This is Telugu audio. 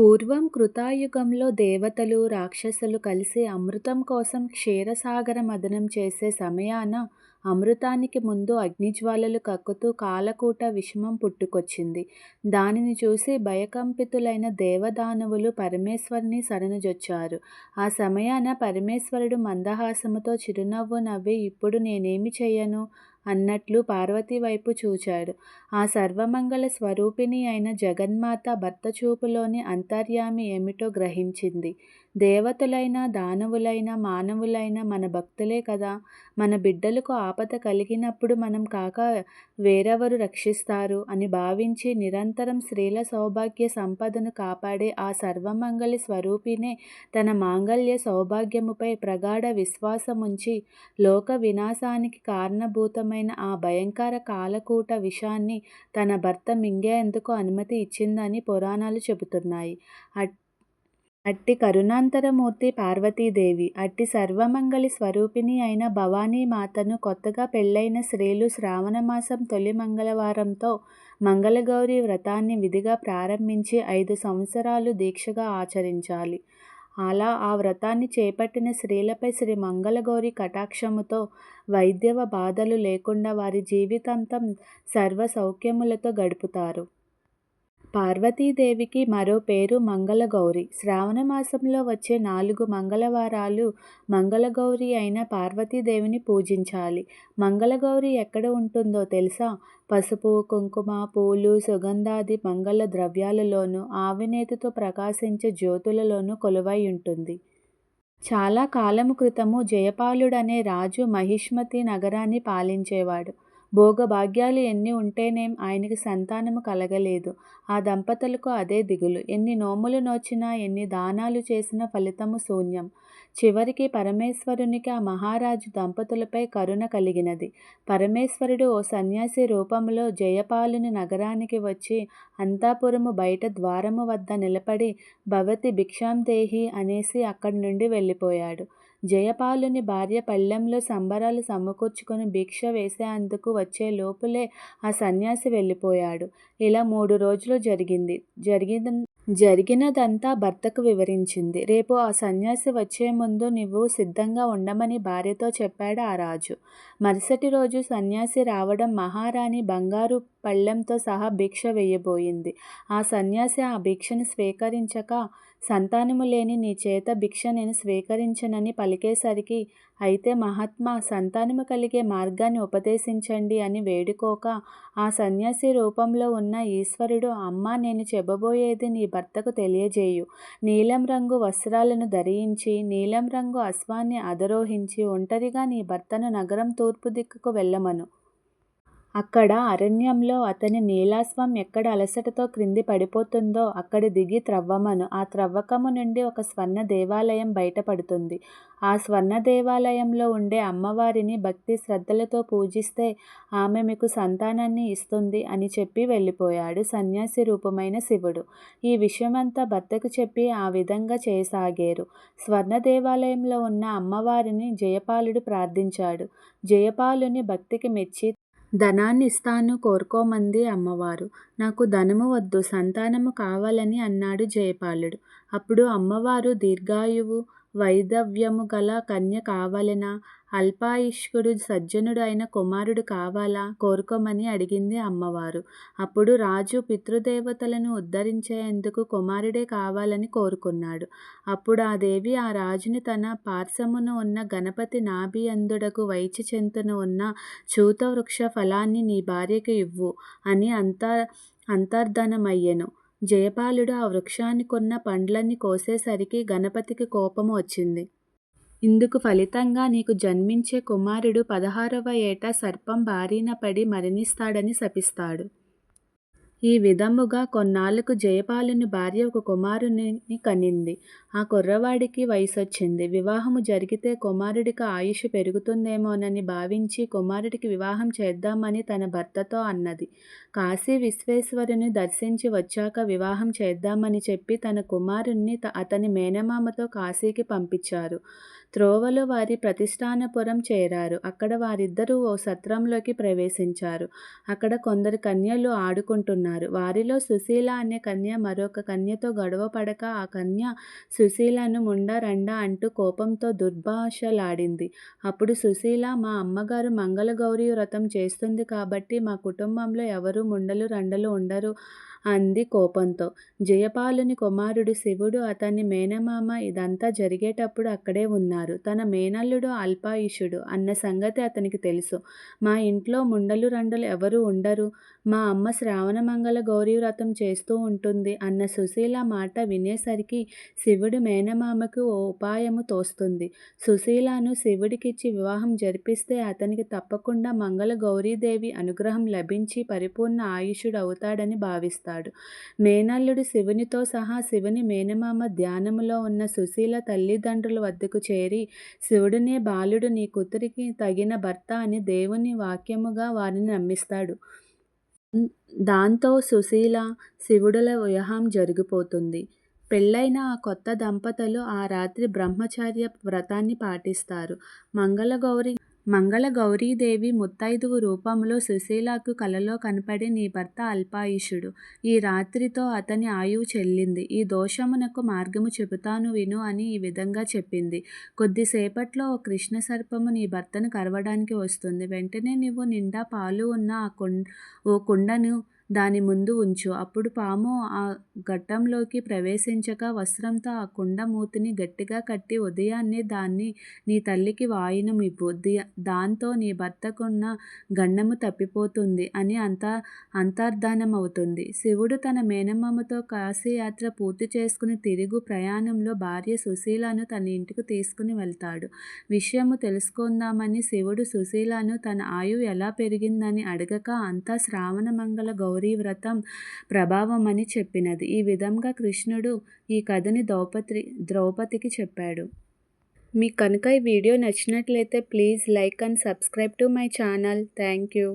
పూర్వం కృతాయుగంలో దేవతలు, రాక్షసులు కలిసి అమృతం కోసం క్షీరసాగర మదనం చేసే సమయాన అమృతానికి ముందు అగ్నిజ్వాలలు కక్కుతూ కాలకూట విషమం పుట్టుకొచ్చింది. దానిని చూసి భయకంపితులైన దేవదానవులు పరమేశ్వరుని శరణుజొచ్చారు. ఆ సమయాన పరమేశ్వరుడు మందహాసముతో చిరునవ్వు నవ్వి ఇప్పుడు నేనేమి చెయ్యను? అన్నట్లు పార్వతి వైపు చూచాడు. ఆ సర్వమంగళ స్వరూపిణి అయిన జగన్మాత భర్త చూపులోని అంతర్యామి ఏమిటో గ్రహించింది. దేవతలైన దానవులైన మానవులైనా మన భక్తులే కదా! మన బిడ్డలకు ఆపద కలిగినప్పుడు మనం కాక వేరెవరు రక్షిస్తారు? అని భావించి నిరంతరం స్త్రీల సౌభాగ్య సంపదను కాపాడే ఆ సర్వమంగళి స్వరూపినే తన మాంగల్య సౌభాగ్యముపై ప్రగాఢ విశ్వాసముంచి లోక వినాశానికి కారణభూతమైన ఆ భయంకర కాలకూట విషాన్ని తన భర్త మింగేందుకు అనుమతి ఇచ్చిందని పురాణాలు చెబుతున్నాయి. అట్టి కరుణాంతరమూర్తి పార్వతీదేవి. అట్టి సర్వమంగళి స్వరూపిణి అయిన భవానీమాతను కొత్తగా పెళ్ళయిన స్త్రీలు శ్రావణమాసం తొలి మంగళవారంతో మంగళగౌరీ వ్రతాన్ని విధిగా ప్రారంభించి ఐదు సంవత్సరాలు దీక్షగా ఆచరించాలి. అలా ఆ వ్రతాన్ని చేపట్టిన స్త్రీలపై శ్రీ మంగళగౌరి కటాక్షముతో వైద్యవ బాధలు లేకుండా వారి జీవితాంతం సర్వసౌఖ్యములతో గడుపుతారు. పార్వతీదేవికి మరో పేరు మంగళగౌరి. శ్రావణమాసంలో వచ్చే నాలుగు మంగళవారాలు మంగళగౌరి అయిన పార్వతీదేవిని పూజించాలి. మంగళగౌరి ఎక్కడ ఉంటుందో తెలుసా? పసుపు, కుంకుమ, పూలు, సుగంధాది మంగళ ద్రవ్యాలలోనూ, ఆవినేతితో ప్రకాశించే జ్యోతులలోనూ కొలువై ఉంటుంది. చాలా కాలము క్రితము జయపాలుడనే రాజు మహిష్మతి నగరాన్ని పాలించేవాడు. భోగభాగ్యాలు ఎన్ని ఉంటేనేం ఆయనకి సంతానము కలగలేదు. ఆ దంపతులకు అదే దిగులు. ఎన్ని నోములు నోచినా, ఎన్ని దానాలు చేసినా ఫలితము శూన్యం. చివరికి పరమేశ్వరునికి ఆ మహారాజు దంపతులపై కరుణ కలిగినది. పరమేశ్వరుడు ఓ సన్యాసి రూపంలో జయపాలుని నగరానికి వచ్చి అంతాపురము బయట ద్వారము వద్ద నిలబడి భవతి భిక్షాందేహి అనేసి అక్కడి నుండి వెళ్ళిపోయాడు. జయపాలుని భార్య పళ్ళెంలో సంబరాలు సమకూర్చుకుని భిక్ష వేసేందుకు వచ్చే లోపులే ఆ సన్యాసి వెళ్ళిపోయాడు. ఇలా మూడు రోజులు జరిగింది. జరిగిన జరిగినదంతా భర్తకు వివరించింది. రేపు ఆ సన్యాసి వచ్చే ముందు నువ్వు సిద్ధంగా ఉండమని భార్యతో చెప్పాడు ఆ రాజు. మరుసటి రోజు సన్యాసి రావడం మహారాణి బంగారు పళ్ళెంతో సహా భిక్ష వేయబోయింది. ఆ సన్యాసి ఆ భిక్షను స్వీకరించక సంతానము లేని నీ చేత భిక్ష నేను స్వీకరించనని పలికేసరికి అయితే మహాత్మా సంతానము కలిగే మార్గాన్ని ఉపదేశించండి అని వేడుకోక ఆ సన్యాసి రూపంలో ఉన్న ఈశ్వరుడు అమ్మా నేను చెప్పబోయేది నీ భర్తకు తెలియజేయు. నీలం రంగు వస్త్రాలను ధరించి, నీలం రంగు అశ్వాన్ని అధరోహించి ఒంటరిగా నీ భర్తను నగరం తూర్పు దిక్కుకు వెళ్ళమను. అక్కడ అరణ్యంలో అతని నీలాశ్వం ఎక్కడ అలసటతో క్రింది పడిపోతుందో అక్కడ దిగి త్రవ్వమను. ఆ త్రవ్వకము నుండి ఒక స్వర్ణ దేవాలయం బయటపడుతుంది. ఆ స్వర్ణ దేవాలయంలో ఉండే అమ్మవారిని భక్తి శ్రద్ధలతో పూజిస్తే ఆమె మీకు సంతానాన్ని ఇస్తుంది అని చెప్పి వెళ్ళిపోయాడు సన్యాసి రూపమైన శివుడు. ఈ విషయమంతా భర్తకు చెప్పి ఆ విధంగా చేయసాగారు. స్వర్ణ దేవాలయంలో ఉన్న అమ్మవారిని జయపాలుడు ప్రార్థించాడు. జయపాలుని భక్తికి మెచ్చి ధనాన్నిస్తాను కోరుకోమంది అమ్మవారు. నాకు ధనము వద్దు సంతానము కావాలని అన్నాడు జయపాలుడు. అప్పుడు అమ్మవారు దీర్ఘాయువు, వైధవ్యము గల కన్య కావలెనా? అల్పాయుష్కుడు సజ్జనుడు అయిన కుమారుడు కావాలా? కోరుకోమని అడిగింది అమ్మవారు. అప్పుడు రాజు పితృదేవతలను ఉద్ధరించేందుకు కుమారుడే కావాలని కోరుకున్నాడు. అప్పుడా దేవి ఆ రాజుని తన పార్శ్వమున ఉన్న గణపతి నాభి యందుండగు వైచి చెంతను ఉన్న చూతవృక్ష ఫలాన్ని నీ భార్యకు ఇవ్వు అని అంతర్ధానమయ్యెను. జయపాలుడు ఆ వృక్షానికున్న పండ్లన్నీ కోసేసరికి గణపతికి కోపము వచ్చింది. ఇందుకు ఫలితంగా నీకు జన్మించే కుమారుడు పదహారవ ఏట సర్పం బారిన పడి మరణిస్తాడని శపిస్తాడు. ఈ విధముగా కొన్నాళ్ళకు జయపాలుని భార్య ఒక కుమారుని కనింది. ఆ కుర్రవాడికి వయసొచ్చింది. వివాహము జరిగితే కుమారుడికి ఆయుష్ పెరుగుతుందేమోనని భావించి కుమారుడికి వివాహం చేద్దామని తన భర్తతో అన్నది. కాశీ విశ్వేశ్వరుని దర్శించి వచ్చాక వివాహం చేద్దామని చెప్పి తన కుమారుణ్ణి అతని మేనమామతో కాశీకి పంపించారు. త్రోవలో వారి ప్రతిష్టానపురం చేరారు. అక్కడ వారిద్దరూ ఓ సత్రంలోకి ప్రవేశించారు. అక్కడ కొందరు కన్యలు ఆడుకుంటున్నారు. ఉన్నారు వారిలో సుశీల అనే కన్య మరొక కన్యతో గొడవ పడక ఆ కన్య సుశీలను ముండా రండా అంటూ కోపంతో దుర్భాషలాడింది. అప్పుడు సుశీల మా అమ్మగారు మంగళగౌరి వ్రతం చేస్తుంది కాబట్టి మా కుటుంబంలో ఎవరు ముండలు రండలు ఉండరు. అంది కోపంతో. జయపాలుని కుమారుడు శివుడు అతని మేనమామ ఇదంతా జరిగేటప్పుడు అక్కడే ఉన్నారు. తన మేనల్లుడు అల్పాయుషుడు అన్న సంగతి అతనికి తెలుసు. మా ఇంట్లో ముండలు రండలు ఎవరు ఉండరు. మా అమ్మ శ్రావణమంగళ గౌరీ వ్రతం చేస్తూ ఉంటుంది అన్న సుశీల మాట వినేసరికి శివుడు మేనమామకు ఓ ఉపాయము తోస్తుంది. సుశీలను శివుడికిచ్చి వివాహం జరిపిస్తే అతనికి తప్పకుండా మంగళ గౌరీదేవి అనుగ్రహం లభించి పరిపూర్ణ ఆయుషుడు అవుతాడని చేస్తాడు. మేనల్లుడు శివునితో సహా శివుని మేనమామ ధ్యానములో ఉన్న సుశీల తల్లిదండ్రుల వద్దకు చేరి శివుడినే బాలుడు నీ కూతురికి తగిన భర్త అని దేవుని వాక్యముగా వారిని నమ్మిస్తాడు. దాంతో సుశీల శివుడుల వివాహం జరిగిపోతుంది. పెళ్ళైన ఆ కొత్త దంపతులు ఆ రాత్రి బ్రహ్మచర్య వ్రతాన్ని పాటిస్తారు. మంగళగౌరి మంగళగౌరీదేవి ముత్తైదువు రూపంలో సుశీలకు కలలో కనపడి నీ భర్త అల్పాయుషుడు. ఈ రాత్రితో అతని ఆయువు చెల్లింది. ఈ దోషమునకు మార్గము చెబుతాను విను అని ఈ విధంగా చెప్పింది. కొద్దిసేపట్లో ఓ కృష్ణ సర్పము నీ భర్తను కరవడానికి వస్తుంది. వెంటనే నీవు నిండా పాలు ఉన్న ఆ కుండ ఓ కుండను దాని ముందు ఉంచు. అప్పుడు పాము ఆ ఘట్టంలోకి ప్రవేశించక వస్త్రంతో ఆ కుండ మూతిని గట్టిగా కట్టి ఉదయాన్నే దాన్ని నీ తల్లికి వాయినం దాంతో నీ భర్తకున్న గండము తప్పిపోతుంది అని అంత అంతర్ధానమవుతుంది. శివుడు తన మేనమ్మతో కాశీయాత్ర పూర్తి చేసుకుని తిరుగు ప్రయాణంలో భార్య సుశీలను తన ఇంటికి తీసుకుని వెళ్తాడు. విషయము తెలుసుకుందామని శివుడు సుశీలను తన ఆయువు ఎలా పెరిగిందని అడగక అంతా శ్రావణ మంగళ గౌరీ వ్రతం ప్రభావం అని చెప్పినది. ఈ విధంగా కృష్ణుడు ఈ కథని ద్రౌపది ద్రౌపదికి చెప్పాడు. మీకు కనుక ఈ వీడియో నచ్చినట్లయితే please like and subscribe to my channel. Thank you.